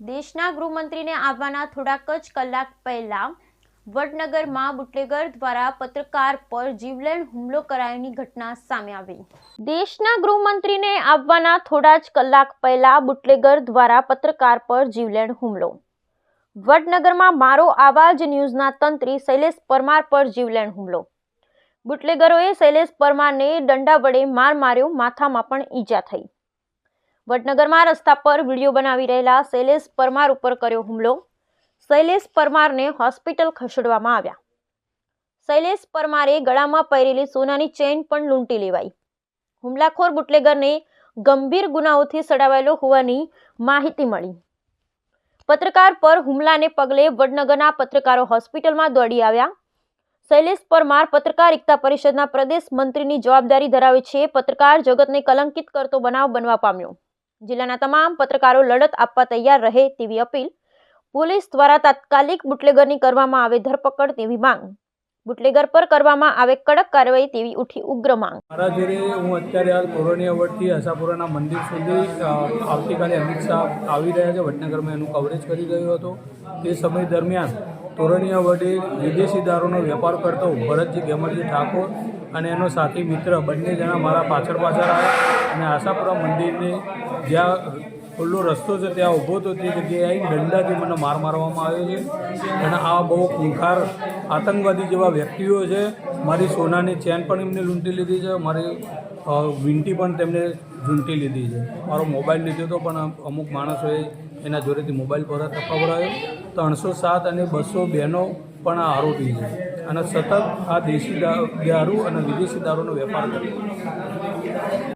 ગૃહમંત્રીને આવવાના થોડાક જ કલાક પહેલા વડનગરમાં બુટલેગર દ્વારા પત્રકાર પર જીવલેણ હુમલો કરાયાની ઘટના સામે આવી. દેશના ગૃહમંત્રીને આવવાના થોડા જ કલાક પહેલા બુટલેગર દ્વારા પત્રકાર પર જીવલેણ હુમલો. વડનગરમાં મારો આવાજ ન્યૂઝના તંત્રી શૈલેષ પરમાર પર જીવલેણ હુમલો. બુટલેગરોએ શૈલેષ પરમારને દંડા વડે માર માર્યો, માથામાં પણ ઈજા થઈ. વડનગરમાં રસ્તા પર વીડિયો બનાવી રહેલા શૈલેષ પરમાર ઉપર કર્યો હુમલો. શૈલેષ પરમારને હોસ્પિટલ ખસેડવામાં આવ્યા. શૈલેષ પરમારે ગળામાં પહેરેલી સોનાની ચેન પણ લૂંટી લેવાઈ. હુમલાખોર બુટલેગરને ગંભીર ગુનાઓથી સડાવાયેલો હોવાની માહિતી મળી. પત્રકાર પર હુમલાને પગલે વડનગરના પત્રકારો હોસ્પિટલમાં દોડી આવ્યા. શૈલેષ પરમાર પત્રકાર એકતા પરિષદના પ્રદેશ મંત્રીની જવાબદારી ધરાવે છે. પત્રકાર જગતને કલંકિત કરતો બનાવ બનવા પામ્યો. જિલ્લાના તમામ પત્રકારો લડત આપવા તૈયાર રહે તેવી અપીલ પોલીસ દ્વારા તાત્કાલિક બુટલેગરની કરવામાં આવે ધરપકડ તેવી માંગ. બુટલેગર પર કરવામાં આવે કડક કાર્યવાહી તેવી ઉઠી ઉગ્ર માંગ. મારા ઘરે હું અત્યારે હાલ કોરોનિયા વડથી આશાપુરાના મંદિર સુધી આવતીકાલે અમિત શાહ આવી રહ્યા છે. વડનગરમાં એનું કવરેજ કરી રહ્યો હતો. તે સમય દરમિયાન તોરણિયા વડે વિદેશી દારૂનો વેપાર કરતો ભરતજી ગેમરજી ઠાકોર અને એનો સાથી મિત્ર બંને જણા મારા પાછળ પાછળ આવ્યા અને આશાપુરા મંદિરની જ્યાં ખુલ્લો રસ્તો છે, ત્યાં ઊભો હતો તે જગ્યાએ આવીને દંડાથી મને માર મારવામાં આવ્યો છે. અને આ બહુ ખૂંખાર, આતંકવાદી જેવા વ્યક્તિઓ છે. મારી સોનાની ચેન પણ એમને લૂંટી લીધી છે. મારી વીંટી પણ તેમને ઝૂંટી લીધી છે. મારો મોબાઈલ લીધો હતો પણ અમુક માણસોએ એના જોડેથી મોબાઈલ પરત આવ્યો. ત્રણસો સાત અને બસો બેનો પણ આ આરોપી છે. અને સતત આ દેશી દારૂ અને વિદેશી દારૂનો વેપાર કર્યો